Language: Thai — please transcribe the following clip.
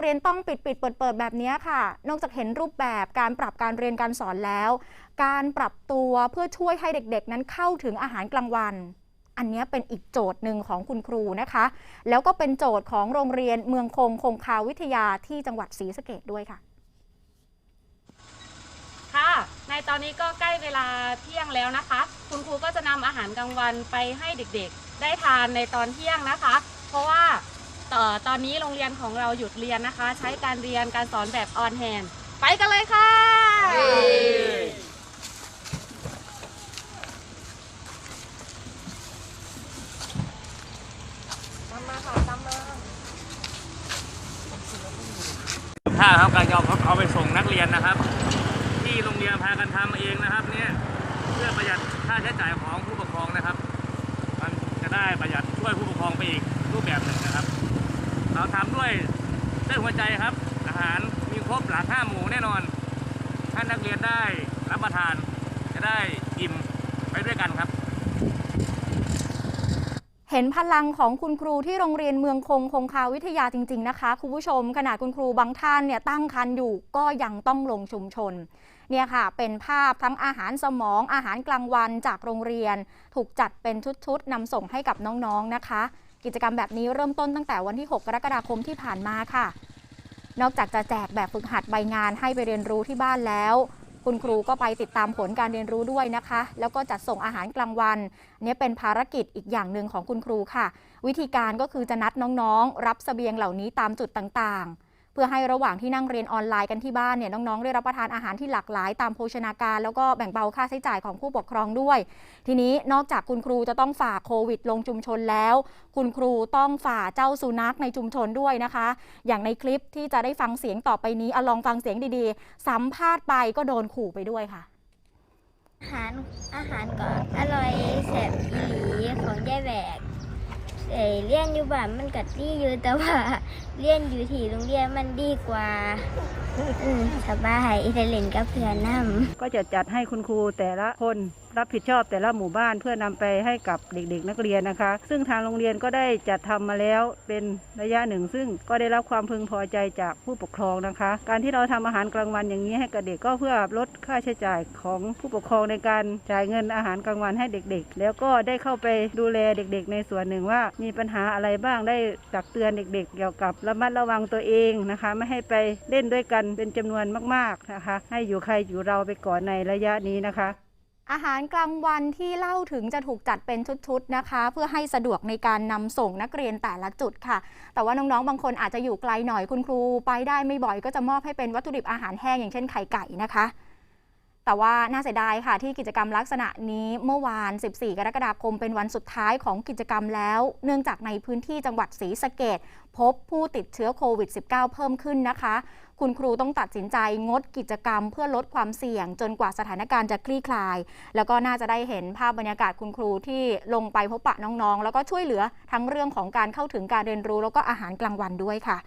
เรียนต้องปิดปิดเปิดเปิดแบบนี้ค่ะ นอกจากเห็นรูปแบบการปรับการเรียนการสอนแล้ว การปรับตัวเพื่อช่วยให้เด็กๆ นั้นเข้าถึงอาหารกลางวัน อันนี้เป็นอีกโจทย์หนึ่งของคุณครูนะคะ แล้วก็เป็นโจทย์ของโรงเรียนเมืองคงคงคาวิทยาที่จังหวัดศรีสะเกดด้วยค่ะค่ะ ในตอนนี้ก็ใกล้เวลาเที่ยงแล้วนะคะ คุณครูก็จะนำอาหารกลางวันไปให้เด็กๆ ได้ทานในตอนเที่ยงนะคะ เพราะว่า เอ่อตอนนี้โรงเรียนของเราหยุดเรียนนะคะ ใช้การเรียนการสอนแบบออนแฮนไปกันเลยค่ะ ถ้าครับการเอาเอาไปส่งนักเรียนนะครับ ที่โรงเรียนพากันทำเองนะครับเนี่ยเพื่อประหยัดค่าใช้จ่ายของผู้ปกครองนะครับ มันจะได้ประหยัดช่วยผู้ปกครองไปอีกรูปแบบหนึ่งนะครับ เราทำด้วยด้วยหัวใจครับ อาหารมีครบหลากห้าหมู่แน่นอนถ้านักเรียนได้รับประทานจะได้อิ่มไปด้วยกันครับ เห็นพลังของคุณครูที่โรงเรียนเมืองคงคงคาวิทยาจริง ๆ นะคะ คุณผู้ชมขนาดคุณครูบางท่านเนี่ยตั้งคันอยู่ก็ยังต้องลงชุมชนเนี่ยค่ะ เป็นภาพทั้งอาหารสมองอาหารกลางวันจากโรงเรียน ถูกจัดเป็นชุดๆนำส่งให้กับน้องๆนะคะ กิจกรรมแบบนี้เริ่มต้นตั้งแต่วันที่ 6 กรกฎาคมที่ผ่านมาค่ะ นอกจากจะแจกแบบฝึกหัดใบงานให้ไปเรียนรู้ที่บ้านแล้ว คุณครูก็ไปติดตามผลการเรียนรู้ด้วยนะคะ แล้วก็จัดส่งอาหารกลางวันนี่เป็นภารกิจอีกอย่างหนึ่งของคุณครูค่ะ วิธีการก็คือจะนัดน้องๆ รับเสบียงเหล่านี้ตามจุดต่างๆ พื่อให้ระหว่างที่นั่งเรียนออนไลน์กันที่บ้านเนี่ยน้องๆได้รับประทานอาหารที่หลากหลาย ตามโภชนาการ แล้วก็แบ่งเบาค่าใช้จ่ายของผู้ปกครองด้วย ทีนี้นอกจากคุณครูจะต้องฝ่าโควิด ลงชุมชนแล้ว คุณครูต้องฝ่าเจ้าสุนัขในชุมชนด้วยนะคะ อย่างในคลิปที่จะได้ฟังเสียงต่อไปนี้อลองฟังเสียงดีๆ สัมภาษณ์ไปก็โดนขู่ไปด้วยค่ะ อาหารอาหารก่อนอร่อยแสบอีหลีของยายแหวก เอเรียนอยู่บ้านมันก็ดีอยู่แต่ว่าเรียนอยู่ที่โรงเรียนมันดีกว่าอืมสบายได้เล่นกับเพื่อนนำก็จะจัดให้คุณครูแต่ละคนรับผิดชอบแต่ละหมู่บ้านเพื่อนำไปให้กับเด็กๆ นักเรียนนะคะ ซึ่งทางโรงเรียนก็ได้จัดทำมาแล้วเป็นระยะหนึ่ง ซึ่งก็ได้รับความพึงพอใจจากผู้ปกครองนะคะ การที่เราทำอาหารกลางวันอย่างนี้ให้กับเด็กก็เพื่อลดค่าใช้จ่ายของผู้ปกครองในการจ่ายเงินอาหารกลางวันให้เด็กๆ แล้วก็ได้เข้าไปดูแลเด็กๆ ในส่วนหนึ่งว่ามีปัญหาอะไรบ้างได้ตักเตือนเด็ก ๆ เกี่ยวกับระมัดระวังตัวเองนะคะ ไม่ให้ไปเล่นด้วยกันเป็นจำนวนมาก ๆนะคะ ให้อยู่ใครอยู่เราไปก่อนในระยะนี้นะคะ อาหารกลางวันที่เล่าถึงจะถูกจัดเป็นชุดๆนะคะ เพื่อให้สะดวกในการนำส่งนักเรียนแต่ละจุดค่ะ แต่ว่าน้องๆ บางคนอาจจะอยู่ไกลหน่อยคุณครู ไปได้ไม่บ่อยก็จะมอบให้เป็นวัตถุดิบอาหารแห้งอย่างเช่นไข่ไก่นะคะ แต่ว่าน่าเสียดายค่ะที่กิจกรรมลักษณะนี้เมื่อวาน 14 กรกฎาคมเป็นวันสุดท้ายของกิจกรรมแล้ว เนื่องจากในพื้นที่จังหวัดศรีสะเกดพบผู้ติดเชื้อโควิด -19 เพิ่มขึ้นนะคะ คุณครูต้องตัดสินใจงดกิจกรรมเพื่อลดความเสี่ยง จนกว่าสถานการณ์จะคลี่คลาย แล้วก็น่าจะได้เห็นภาพบรรยากาศคุณครูที่ลงไปพบปะน้องๆ แล้วก็ช่วยเหลือทั้งเรื่องของการเข้าถึงการเรียนรู้ แล้วก็อาหารกลางวันด้วยค่ะ